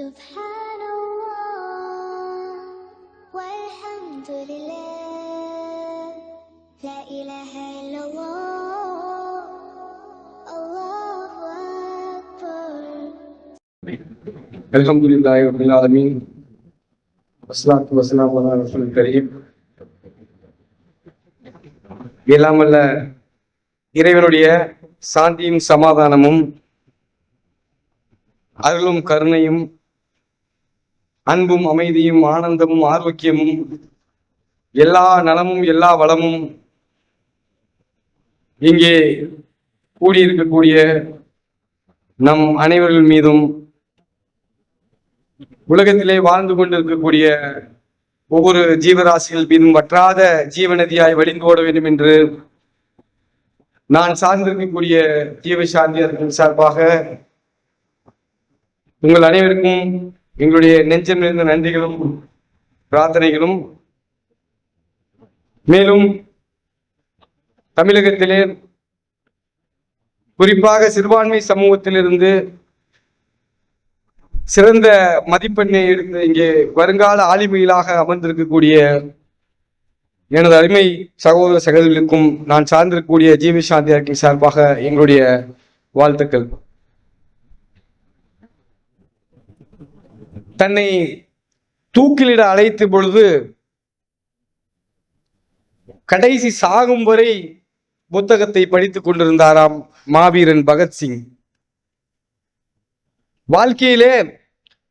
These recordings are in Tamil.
سبحان الله والحمد لله لا إله إلا الله الله أكبر الحمد لله رب العالمين والصلاة والسلام على رسول الكريم எல்லாம் வல்ல இறைவனுடைய சாந்தியும் சமாதானமும் அருளும் கருணையும் அன்பும் அமைதியும் ஆனந்தமும் ஆரோக்கியமும் எல்லா நலமும் எல்லா வளமும் இங்கே கூடியிருக்கக்கூடிய நம் அனைவர்கள் மீதும் உலகத்திலே வாழ்ந்து கொண்டிருக்கக்கூடிய ஒவ்வொரு ஜீவராசிகள் மீதும் வற்றாத ஜீவநதியாய் வழிந்து ஓட வேண்டும் என்று நான் சார்ந்திருக்கக்கூடிய ஜீவசாந்தியர்கள் சார்பாக உங்கள் அனைவருக்கும் எங்களுடைய நெஞ்சம் நிறைந்த நன்றிகளும் பிரார்த்தனைகளும் மேலும் தமிழகத்திலே குறிப்பாக சிறுபான்மை சமூகத்திலிருந்து சிறந்த மதிப்பெண்ணை எடுத்து இங்கே வருங்கால ஆளுமைகளாக அமர்ந்திருக்கக்கூடிய எனது அருமை சகோதர சகோதரிகளுக்கும் நான் சார்ந்திருக்கக்கூடிய ஜீவசாந்தியார்களின் சார்பாக எங்களுடைய வாழ்த்துக்கள். தன்னை தூக்கிலிட அழைத்த பொழுது கடைசி சாகும் வரை புத்தகத்தை படித்துக் கொண்டிருந்தாராம் மாவீரன் பகத்சிங். வாழ்க்கையிலே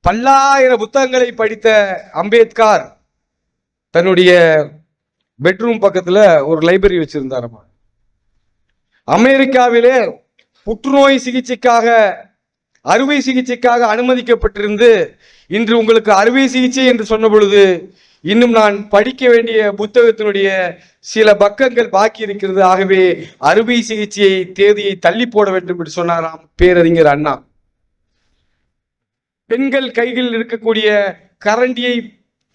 பல்லாயிரம் புத்தகங்களை படித்த அம்பேத்கர் தன்னுடைய பெட்ரூம் பக்கத்துல ஒரு லைப்ரரி வச்சிருந்தாராம். அமெரிக்காவிலே புற்றுநோய் சிகிச்சைக்காக அறுவை சிகிச்சைக்காக அனுமதிக்கப்பட்டிருந்து இன்று உங்களுக்கு அறுவை சிகிச்சை என்று சொன்ன பொழுது இன்னும் நான் படிக்க வேண்டிய புத்தகத்தினுடைய சில பக்கங்கள் பாக்கி இருக்கிறது. ஆகவே அறுவை சிகிச்சையை தேதியை தள்ளி போட வேண்டும் என்று சொன்னாராம் பேரறிஞர் அண்ணா. பெண்கள் கைகளில் இருக்கக்கூடிய கரண்டியை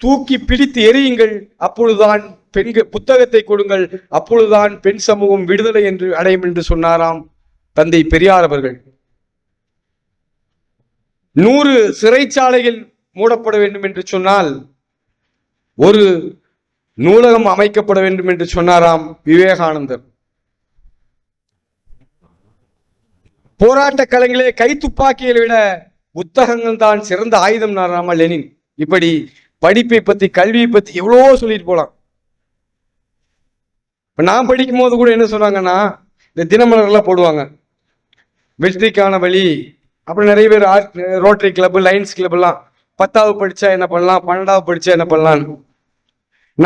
தூக்கி பிடித்து எரியுங்கள் அப்பொழுதுதான் பெண்கள் புத்தகத்தை கொடுங்கள். அப்பொழுதுதான் பெண் சமூகம் விடுதலை என்று அடையும் என்று சொன்னாராம் தந்தை பெரியார் அவர்கள். நூறு சிறைச்சாலைகள் மூடப்பட வேண்டும் என்று சொன்னால் ஒரு நூலகம் அமைக்கப்பட வேண்டும் என்று சொன்னாராம் விவேகானந்தர். போராட்ட களங்களே கை துப்பாக்கியை விட புத்தகங்கள் தான் சிறந்த ஆயுதம் நாராமா லெனின். இப்படி படிப்பை பத்தி கல்வியை பத்தி எவ்வளவோ சொல்லிட்டு போலாம். இப்ப நான் படிக்கும் போது கூட என்ன சொன்னாங்கன்னா இந்த தினமலர்லாம் போடுவாங்க. வெற்றிக்கான வழி அப்புறம் நிறைய பேர் ஆர்ட் ரோட்டரி கிளப் லைன்ஸ் கிளப்லாம் பத்தாவது படித்தா என்ன பண்ணலாம்? பன்னெண்டாவது படித்தா என்ன பண்ணலாம்னு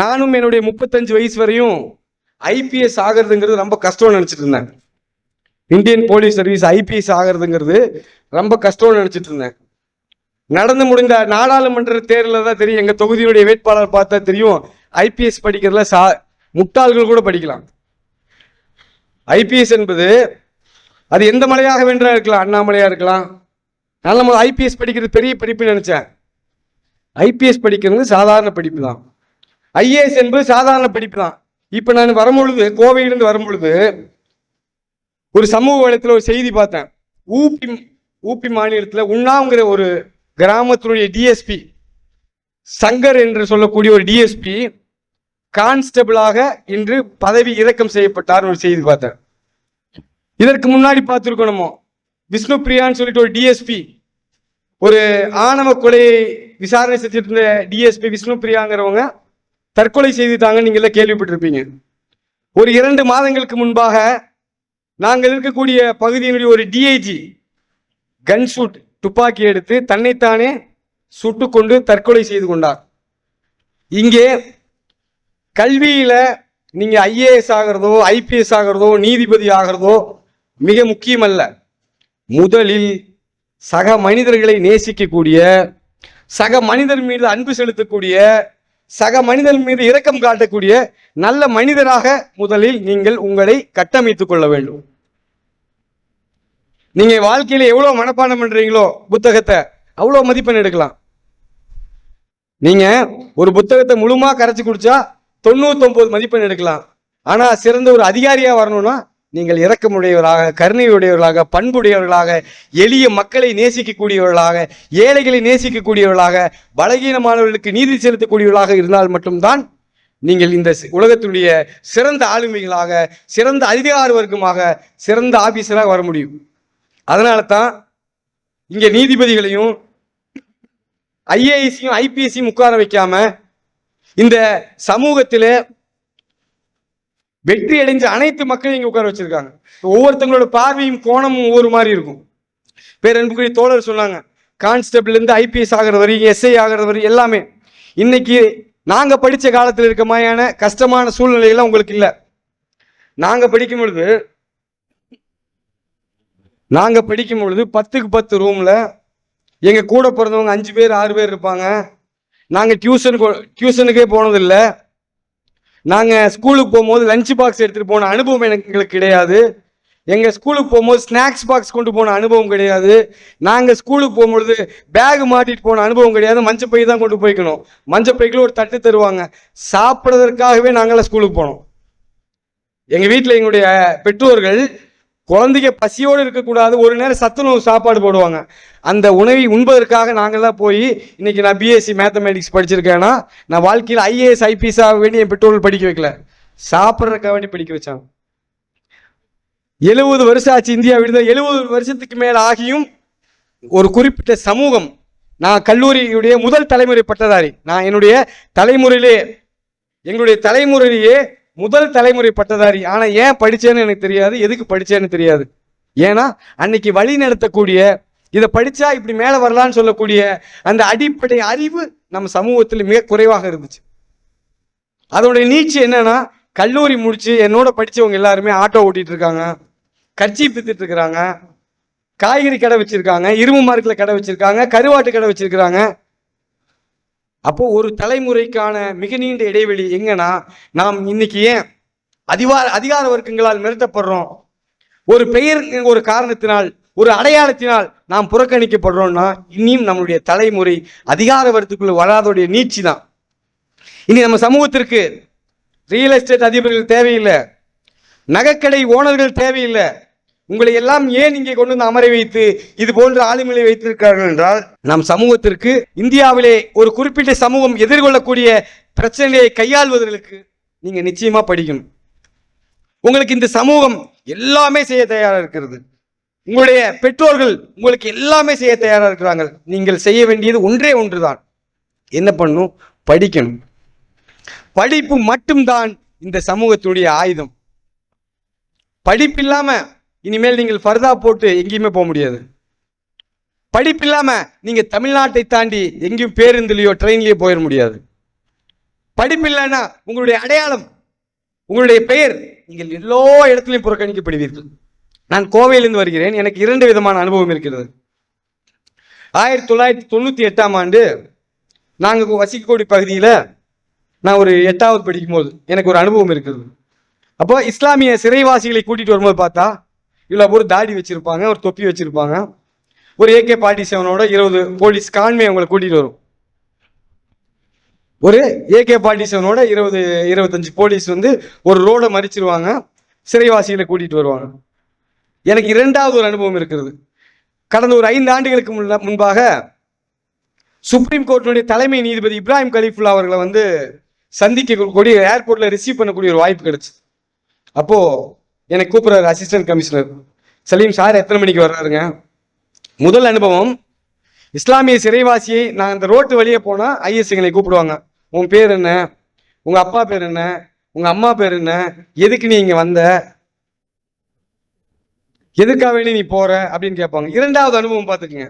நானும் என்னுடைய முப்பத்தஞ்சு வயசு வரையும் ஐபிஎஸ் ஆகிறதுங்கிறது ரொம்ப கஷ்டம்னு நினச்சிட்டு இருந்தேன். இந்தியன் போலீஸ் சர்வீஸ் ஐபிஎஸ் ஆகிறதுங்கிறது ரொம்ப கஷ்டம்னு நினச்சிட்டு இருந்தேன். நடந்து முடிந்த நாடாளுமன்ற தேர்தலில் தான் தெரியும். எங்கள் தொகுதியுடைய வேட்பாளர் பார்த்தா தெரியும். ஐபிஎஸ் படிக்கிறதுல சா முட்டாள்கள் கூட படிக்கலாம். ஐபிஎஸ் என்பது அது எந்த மலையாக வேண்டா இருக்கலாம் அண்ணாமலையாக இருக்கலாம். நான் நம்ம ஐபிஎஸ் படிக்கிறது பெரிய படிப்புன்னு நினச்சேன். ஐபிஎஸ் படிக்கிறது சாதாரண படிப்பு தான் ஐஏஎஸ் என்பது சாதாரண படிப்பு தான் இப்போ நான் வரும்பொழுது கோவையிலிருந்து வரும்பொழுது ஒரு சமூக வளையத்தில் ஒரு செய்தி பார்த்தேன். ஊபி ஊபி மாநிலத்தில் உண்ணாங்கிற ஒரு கிராமத்தினுடைய டிஎஸ்பி சங்கர் என்று சொல்லக்கூடிய ஒரு டிஎஸ்பி கான்ஸ்டபிளாக இன்று பதவி இறக்கம் செய்யப்பட்டார் ஒரு செய்தி பார்த்தேன். இதற்கு முன்னாடி பார்த்துருக்கணுமோ. விஷ்ணு பிரியான்னு சொல்லிட்டு ஒரு டிஎஸ்பி ஒரு ஆணவ கொலையை விசாரணை செஞ்சுட்டு இருந்த டிஎஸ்பி விஷ்ணு பிரியாங்கிறவங்க தற்கொலை செய்துட்டாங்கன்னு நீங்கள் எல்லாம் கேள்விப்பட்டிருப்பீங்க. ஒரு இரண்டு மாதங்களுக்கு முன்பாக நாங்கள் இருக்கக்கூடிய பகுதியினுடைய ஒரு டிஐஜி கன் ஷூட் துப்பாக்கி எடுத்து தன்னைத்தானே சுட்டுக்கொண்டு தற்கொலை செய்து கொண்டார். இங்கே கல்வியில் நீங்கள் ஐஏஎஸ் ஆகிறதோ ஐபிஎஸ் ஆகிறதோ நீதிபதி ஆகிறதோ மிக முக்கியமல்ல. முதலில் சக மனிதர்களை நேசிக்கக்கூடிய சக மனிதர் மீது அன்பு செலுத்தக்கூடிய சக மனிதர் மீது இரக்கம் காட்டக்கூடிய நல்ல மனிதராக முதலில் நீங்கள் உங்களை கட்டமைத்துக் கொள்ள வேண்டும். நீங்க வாழ்க்கையில எவ்வளவு மனப்பாடம் பண்றீங்களோ புத்தகத்தை அவ்வளவு மதிப்பெண் எடுக்கலாம். நீங்க ஒரு புத்தகத்தை முழுமா கரைச்சு குடிச்சா தொண்ணூத்தொன்பது மதிப்பெண் எடுக்கலாம். ஆனா சிறந்த ஒரு அதிகாரியா வரணும்னா நீங்கள் இரக்கமுடையவர்களாக கருணையுடையவர்களாக பண்புடையவர்களாக எளிய மக்களை நேசிக்கக்கூடியவர்களாக ஏழைகளை நேசிக்கக்கூடியவர்களாக பலகீனமானவர்களுக்கு நீதி செலுத்தக்கூடியவர்களாக இருந்தால் மட்டும்தான் நீங்கள் இந்த உலகத்தினுடைய சிறந்த ஆளுமைகளாக சிறந்த அதிகார வர்க்கமாக சிறந்த ஆபீசராக வர முடியும். அதனால தான் இங்கே நீதிபதிகளையும் ஐஏஎஸையும் ஐபிஎஸ்சியும் உட்கார வைக்காம இந்த சமூகத்தில் வெற்றி அடைஞ்ச அனைத்து மக்களையும் இங்க உட்கார வச்சிருக்காங்க. ஒவ்வொருத்தங்களோட பார்வையும் கோணமும் ஒவ்வொரு மாதிரி இருக்கும். பேரன்புக்குரிய தோழர் சொன்னாங்க கான்ஸ்டபிள் இருந்து ஐபிஎஸ் ஆகிற வரைக்கும் எஸ்ஐ ஆகிறது வரைக்கும் எல்லாமே. இன்னைக்கு நாங்க படிச்ச காலத்தில் இருக்க மாதிரியான கஷ்டமான சூழ்நிலைகள்லாம் உங்களுக்கு இல்லை. நாங்க படிக்கும் பொழுது நாங்க படிக்கும் பொழுது பத்துக்கு பத்து ரூம்ல எங்க கூட பிறந்தவங்க அஞ்சு பேர் ஆறு பேர் இருப்பாங்க. நாங்க டியூஷனுக்கு டியூஷனுக்கே போனதில்லை. நாங்கள் ஸ்கூலுக்கு போகும்போது லஞ்ச் பாக்ஸ் எடுத்துகிட்டு போன அனுபவம் எனக்கு எங்களுக்கு கிடையாது. எங்கள் ஸ்கூலுக்கு போகும்போது ஸ்நாக்ஸ் பாக்ஸ் கொண்டு போன அனுபவம் கிடையாது. நாங்கள் ஸ்கூலுக்கு போகும்பொழுது பேக் மாட்டிட்டு போன அனுபவம் கிடையாது. மஞ்சள் பை தான் கொண்டு போய்க்கணும். மஞ்சள் பைக்குள்ள ஒரு தட்டு தருவாங்க. சாப்பிட்றதற்காகவே நாங்களாம் ஸ்கூலுக்கு போனோம். எங்கள் வீட்டில் எங்களுடைய பெற்றோர்கள் குழந்தைங்க பசியோடு இருக்கக்கூடாது. ஒரு நேரம் சத்துணவு சாப்பாடு போடுவாங்க. அந்த உணவை உண்பதற்காக நாங்கள்லாம் போய் இன்னைக்கு நான் பிஎஸ்சி மேத்தமேட்டிக்ஸ் படிச்சிருக்கேன்னா நான் வாழ்க்கையில் ஐஏஎஸ் ஐபிஎஸ் ஆக வேண்டி என் பெற்றோர்கள் படிக்க வைக்கல. சாப்பிட்றதுக்காக வேண்டி படிக்க வச்சாங்க. எழுபது வருஷம் ஆச்சு இந்தியா விடுதலை. எழுபது வருஷத்துக்கு மேல் ஆகியும் ஒரு குறிப்பிட்ட சமூகம் நான் கல்லூரியுடைய முதல் தலைமுறை பட்டதாரி. நான் என்னுடைய தலைமுறையிலே எங்களுடைய தலைமுறையிலேயே முதல் தலைமுறை பட்டதாரி. ஆனா ஏன் படிச்சேன்னு எனக்கு தெரியாது. எதுக்கு படிச்சேன்னு தெரியாது. ஏன்னா அன்னைக்கு வழி நடத்தக்கூடிய இதை படிச்சா இப்படி மேல வரலான்னு சொல்லக்கூடிய அந்த அடிப்படை அறிவு நம்ம சமூகத்தில் மிக குறைவாக இருந்துச்சு. அதோடைய நீச்சு என்னன்னா கல்லூரி முடிச்சு என்னோட படிச்சவங்க எல்லாருமே ஆட்டோ ஓட்டிட்டு இருக்காங்க. கட்சி வித்துட்டு இருக்கிறாங்க. காய்கறி கடை வச்சிருக்காங்க. இரும்பு மார்க்கில் கடை வச்சிருக்காங்க. கருவாட்டு கடை வச்சிருக்கிறாங்க. அப்போது ஒரு தலைமுறைக்கான மிக நீண்ட இடைவெளி எங்கன்னா நாம் இன்னைக்கு ஏன் அதிகார அதிகார வர்க்கங்களால் மிரட்டப்படுறோம்? ஒரு பெயர் ஒரு காரணத்தினால் ஒரு அடையாளத்தினால் நாம் புறக்கணிக்கப்படுறோம்னா இனியும் நம்மளுடைய தலைமுறை அதிகார வர்க்கத்துக்குள்ள வராதோடைய நீச்சி தான். இனி நம்ம சமூகத்திற்கு ரியல் எஸ்டேட் அதிபர்கள் தேவையில்லை. நகைக்கடை ஓனர்கள் தேவையில்லை. உங்களை எல்லாம் ஏன் இங்கே கொண்டு வந்து அமர வைத்து இது போன்ற ஆளுமையை வைத்திருக்கிறார்கள் என்றால் நம் சமூகத்திற்கு இந்தியாவிலே ஒரு குறிப்பிட்ட சமூகம் எதிர்கொள்ளக்கூடிய பிரச்சனையை கையாள்வதற்கு நீங்க நிச்சயமா படிக்கணும். உங்களுக்கு இந்த சமூகம் எல்லாமே செய்ய தயாராக இருக்கிறது. உங்களுடைய பெற்றோர்கள் உங்களுக்கு எல்லாமே செய்ய தயாராக இருக்கிறாங்க. நீங்கள் செய்ய வேண்டியது ஒன்றே ஒன்றுதான். என்ன பண்ணும்? படிக்கணும். படிப்பு மட்டும்தான் இந்த சமூகத்துடைய ஆயுதம். படிப்பு இல்லாம இனிமேல் நீங்கள் ஃபர்தா போட்டு எங்கேயுமே போக முடியாது. படிப்பு இல்லாமல் நீங்கள் தமிழ்நாட்டை தாண்டி எங்கேயும் பேருந்துலையோ ட்ரெயின்லேயோ போயிட முடியாது. படிப்பு இல்லைன்னா உங்களுடைய அடையாளம் உங்களுடைய பெயர் நீங்கள் எல்லா இடத்துலையும் புறக்கணிக்கப்படுவீர்கள். நான் கோவையிலிருந்து வருகிறேன். எனக்கு இரண்டு விதமான அனுபவம் இருக்கிறது. ஆயிரத்தி தொள்ளாயிரத்தி தொண்ணூற்றி எட்டாம் ஆண்டு நாங்கள் வசிக்கக்கூடிய பகுதியில் நான் ஒரு எட்டாவது படிக்கும்போது எனக்கு ஒரு அனுபவம் இருக்கிறது. அப்போ இஸ்லாமிய சிறைவாசிகளை கூட்டிகிட்டு வரும்போது பார்த்தா இவ்வளோ பேர் தாடி வச்சுருப்பாங்க ஒரு தொப்பி வச்சுருப்பாங்க. ஒரு ஏகே பார்ட்டி செவனோட இருபது போலீஸ் கான்மை அவங்களை கூட்டிகிட்டு வரும். ஒரு ஏகே பார்ட்டி செவனோட இருபது இருபத்தஞ்சு போலீஸ் வந்து ஒரு ரோடை மறிச்சிருவாங்க சிறைவாசிகளை கூட்டிகிட்டு வருவாங்க. எனக்கு இரண்டாவது ஒரு அனுபவம் இருக்கிறது. கடந்த ஒரு ஐந்து ஆண்டுகளுக்கு முன்ன- முன்பாக சுப்ரீம் கோர்ட்டினுடைய தலைமை நீதிபதி இப்ராஹிம் கலீஃபுல்லா அவர்களை வந்து சந்திக்கக்கூடிய ஏர்போர்ட்டில் ரிசீவ் பண்ணக்கூடிய ஒரு வாய்ப்பு கிடைச்சு. அப்போது எனக்கு கூப்பிடுறாரு அசிஸ்டன்ட் கமிஷனர் சலீம் சார் எத்தனை மணிக்கு வர்றாருங்க? முதல் அனுபவம் இஸ்லாமிய சிறைவாசியை நான் அந்த ரோட்டு வழியே போனால் ஐஎஸ் எங்களை கூப்பிடுவாங்க. உன் பேர் என்ன? உங்கள் அப்பா பேர் என்ன? உங்கள் அம்மா பேர் என்ன? எதுக்கு நீ இங்கே வந்த? எதுக்காக வேண்டி நீ போற? அப்படின்னு கேட்பாங்க. இரண்டாவது அனுபவம் பார்த்துக்குங்க.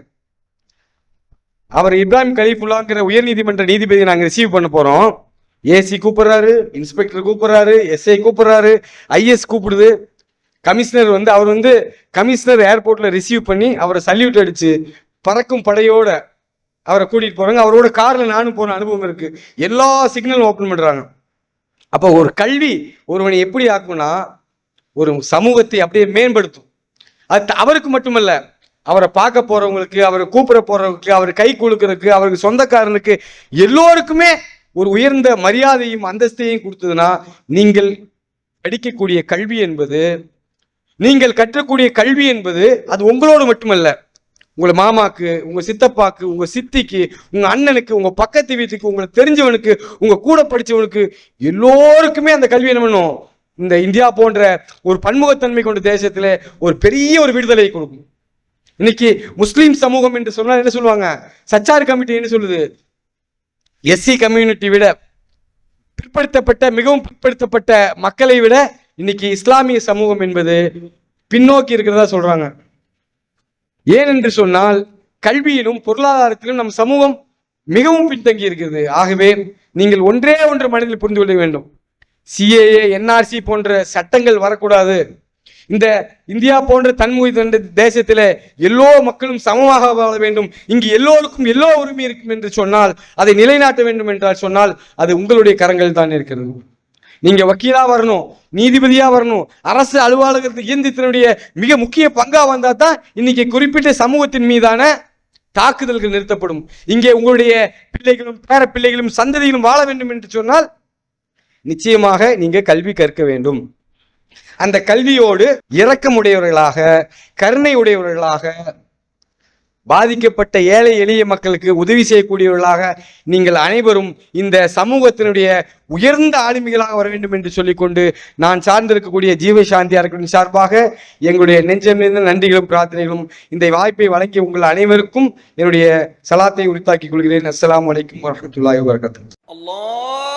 அவர் இப்ராஹிம் கலீஃபுல்லாங்கிற உயர்நீதிமன்ற நீதிபதி நாங்கள் ரிசீவ் பண்ண போகிறோம் ஏசி கூப்பிடுறாரு இன்ஸ்பெக்டர் கூப்பிடுறாரு எஸ்ஐ கூப்பிடுறாரு ஐஎஸ் கூப்பிடுது. கமிஷனர் வந்து அவர் வந்து கமிஷனர் ஏர்போர்ட்டில் ரிசீவ் பண்ணி அவரை சல்யூட் அடித்து பறக்கும் படையோட அவரை கூட்டிகிட்டு போகிறாங்க அவரோட காரில் நானும் போன அனுபவம் இருக்குது எல்லா சிக்னலும் ஓப்பன் பண்ணுறாங்க அப்போ ஒரு கல்வி ஒருவனை எப்படி ஆக்கும்னா ஒரு சமூகத்தை அப்படியே மேம்படுத்தும். அது அவருக்கு மட்டுமல்ல அவரை பார்க்க போறவங்களுக்கு அவரை கூப்பிட போறவங்களுக்கு அவர் கை கொடுக்கறதுக்கு அவருக்கு சொந்தக்காரனுக்கு எல்லோருக்குமே ஒரு உயர்ந்த மரியாதையும் அந்தஸ்தையும் கொடுத்ததுன்னா நீங்கள் படிக்கக்கூடிய கல்வி என்பது நீங்கள் கற்றக்கூடிய கல்வி என்பது அது உங்களோடு மட்டுமல்ல. உங்களை மாமாக்கு உங்க சித்தப்பாக்கு உங்க சித்திக்கு உங்க அண்ணனுக்கு உங்க பக்கத்து வீட்டுக்கு உங்களுக்கு தெரிஞ்சவனுக்கு உங்க கூட படிச்சவனுக்கு எல்லோருக்குமே அந்த கல்வி என்ன பண்ணும்? இந்த இந்தியா போன்ற ஒரு பன்முகத்தன்மை கொண்ட தேசத்துல ஒரு பெரிய ஒரு விடுதலை கொடுக்கும். இன்னைக்கு முஸ்லீம் சமூகம் என்று சொன்னால் என்ன சொல்லுவாங்க? சச்சார் கமிட்டி என்ன சொல்லுது? எஸ்சி கம்யூனிட்டி விட பிற்படுத்தப்பட்ட மிகவும் பிற்படுத்தப்பட்ட மக்களை விட இன்னைக்கு இஸ்லாமிய சமூகம் என்பது பின்னோக்கி இருக்கிறதா சொல்றாங்க. ஏன் என்று சொன்னால் கல்வியிலும் பொருளாதாரத்திலும் நம் சமூகம் மிகவும் பின்தங்கி இருக்கிறது. ஆகவே நீங்கள் ஒன்றே ஒன்று மனதில் புரிந்து கொள்ள வேண்டும். சிஏஏ என்ஆர்சி போன்ற சட்டங்கள் வரக்கூடாது. இந்த இந்தியா போன்ற தன்மொழி தண்ட எல்லோ மக்களும் சமமாக வாழ வேண்டும். இங்கு எல்லோருக்கும் எல்லோ உரிமை இருக்கும் என்று சொன்னால் அதை நிலைநாட்ட வேண்டும் என்றால் சொன்னால் அது உங்களுடைய கரங்கள் தான் இருக்கிறது. நீங்க வக்கீலா வரணும் நீதிபதியா வரணும் அரசு அலுவலகத்து இயந்திரத்தினுடைய மிக முக்கிய பங்கா வந்தா தான் இன்னைக்கு குறிப்பிட்ட சமூகத்தின் மீதான தாக்குதல்கள் நிறுத்தப்படும். இங்கே உங்களுடைய பிள்ளைகளும் பேர பிள்ளைகளும் சந்ததிகளும் வாழ வேண்டும் என்று சொன்னால் நிச்சயமாக நீங்க கல்வி கற்க வேண்டும். அந்த கல்வியோடு இரக்கமுடையவர்களாக கருணை உடையவர்களாக பாதிக்கப்பட்ட ஏழை எளிய மக்களுக்கு உதவி செய்யக்கூடியவர்களாக நீங்கள் அனைவரும் இந்த சமூகத்தினுடைய உயர்ந்த ஆளுமைகளாக வர வேண்டும் என்று சொல்லிக்கொண்டு நான் சார்ந்திருக்கக்கூடிய ஜீவ சாந்தி அறக்கட்டின் சார்பாக எங்களுடைய நெஞ்சம் நிறைந்த நன்றிகளும் பிரார்த்தனைகளும் இந்த வாய்ப்பை வழங்கி உங்கள் அனைவருக்கும் என்னுடைய சலாத்தை உரித்தாக்கிக் கொள்கிறேன். அஸ்லாம் வலைக்கம் வரமத்துல்லாஹி வரகத்து